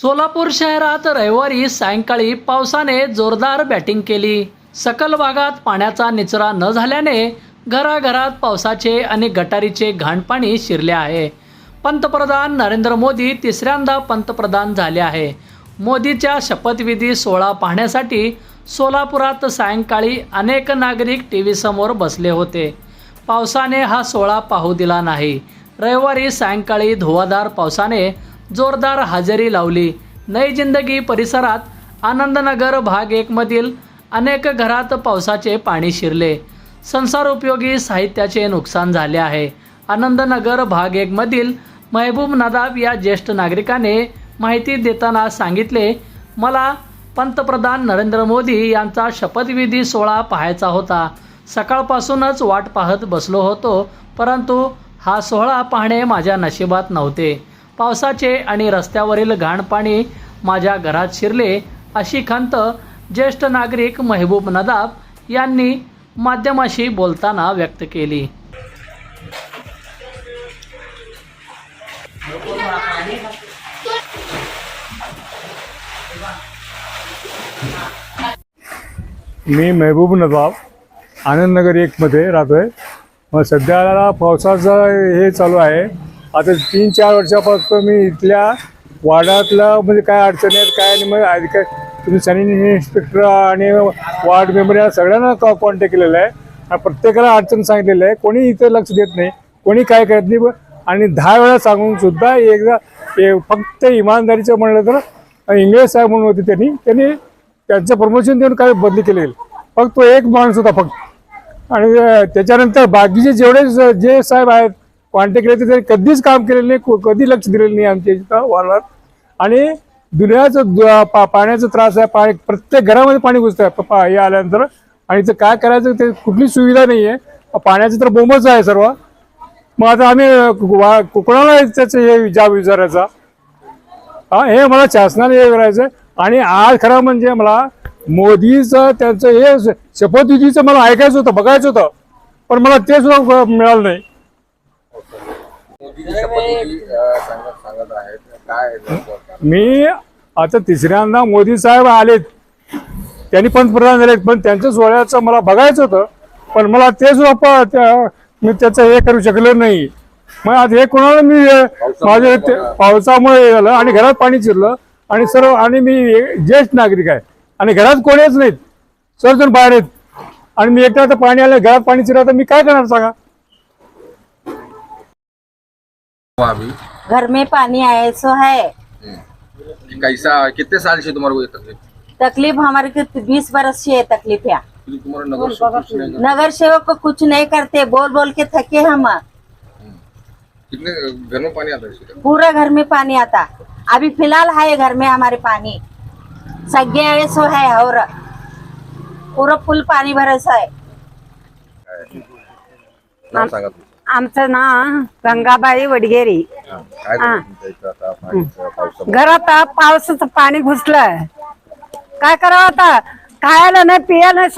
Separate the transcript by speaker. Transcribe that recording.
Speaker 1: सोलापूर शहरात रविवारी सायंकाळी पावसाने जोरदार बॅटिंग केली. सकल भागात पाण्याचा निचरा न झाल्याने घराघरात पावसाचे आणि गटारीचे घाणपाणी शिरले आहे. पंतप्रधान नरेंद्र मोदी तिसऱ्यांदा पंतप्रधान झाले आहे. मोदीच्या शपथविधी सोहळा पाहण्यासाठी सोलापुरात सायंकाळी अनेक नागरिक टी व्ही समोर बसले होते. पावसाने हा सोहळा पाहू दिला नाही. रविवारी सायंकाळी धुवाधार पावसाने जोरदार हजेरी लावली. नई जिंदगी परिसरात आनंदनगर भाग एकमधील अनेक घरात पावसाचे पाणी शिरले. संसार उपयोगी साहित्याचे नुकसान झाले आहे. आनंदनगर भाग एकमधील महबूब नदाब या ज्येष्ठ नागरिकाने माहिती देताना सांगितले मला पंतप्रधान नरेंद्र मोदी यांचा शपथविधी सोहळा पाहायचा होता. सकाळपासूनच वाट पाहत बसलो होतो परंतु हा सोहळा पाहणे माझ्या नशिबात नव्हते. पावसाचे आणि रस्त्यावरील घाण पाणी माझ्या घरात शिरले अशी खंत ज्येष्ठ नागरिक महबूब नदाब यांनी माध्यमाशी बोलताना व्यक्त केली.
Speaker 2: मी महबूब नदाब आनंदनगर एकमध्ये राहतो आहे मग सध्याला पावसाचं हे चालू आहे. आता तीन चार वर्षापासून मी इथल्या वार्डातलं म्हणजे काय अडचणी आहेत काय आणि मग आधी काय तुम्ही सॅनिटरी इन्स्पेक्टर आणि वार्ड मेंबर या सगळ्यांना कॉ कॉन्टॅक्ट केलेला आहे. आणि प्रत्येकाला अडचण सांगितलेलं आहे. कोणी इथं लक्ष देत नाही कोणी काय करत नाही. आणि दहा वेळा सांगून सुद्धा एकदा ए- फक्त इमानदारीचं म्हणलं तर इंग्रज साहेब म्हणून होते त्यांनी त्यांनी त्यांचं प्रमोशन देऊन काय बदली केली. गेली फक्त तो एक माणूस होता फक्त. आणि त्याच्यानंतर बाकीचे जेवढे जे साहेब आहेत कॉन्टॅक्ट केले कधीच काम केलेलं नाही कधी लक्ष दिलेलं नाही आमच्या इथं वारणात आणि दुनियाचं दु- पा पाण्याचा त्रास आहे पाणी प्रत्येक घरामध्ये पाणी घुसतं आहे प- हे आल्यानंतर. आणि इथं काय करायचं ते कुठली सुविधा नाही आहे पाण्याचं तर बोंबच आहे सर्व. मग आता आम्ही अं, वा- कोणाला त्याचं हे जाब विचारायचा. हा हे मला शासनाने हे करायचं आणि आज खरं म्हणजे मला मोदीचं त्यांचं हे शपथविधीचं मला ऐकायचं होतं बघायचं होतं. पण मला ते सुद्धा मिळालं नाही
Speaker 3: मोदीची शपथविधी अ, सांगत सांगत आहेत काय आहे नेमकं?
Speaker 2: मी आता तिसऱ्यांदा मोदी साहेब आलेत. त्यांनी पंतप्रधान झालेत पण त्यांच्या सोहळ्याचं मला बघायचं होतं पण मला ते सुद्धा प- त्या- मी त्याचं हे करू शकलो नाही. मग आता हे कोणाला मी माझे ते- पावसामुळे हे झालं आणि घरात पाणी शिरलं आणि सर्व आणि मी ज्येष्ठ नागरिक आहे. आणि घरात कोणीच नाहीत. सर्वजण बाहेर आहेत. आणि मी एकटा आता पाणी आलं घरात पाणी शिरलं तर मी काय करणार सांगा?
Speaker 3: अभी
Speaker 4: घर में पानी आए सो है।
Speaker 3: कैसा कितने साल से तुम्हारे को ये तकलीफ़?
Speaker 4: तकलीफ़ हमारे को बीस बरस से है तकलीफ़ है।
Speaker 3: नगर
Speaker 4: सेवक को कुछ नहीं करते बोल बोल के थके हम।
Speaker 3: कितने घर में पानी आता है
Speaker 4: पूरा घर में पानी आता। अभी फ़िलहाल है घर में हमारे पानी। सगे आए सो है और पूरा फुल पानी भरस
Speaker 3: सांगा तुमचं.
Speaker 5: आमचं नाव गंगाबाई वडगेरी
Speaker 3: हा. काय झालं तुमच्या इथं आता? पाणीचं पावसामुळे
Speaker 5: घरात पावसाचं पाणी घुसलं काय करावं आता? खायला नाही पियाला नाही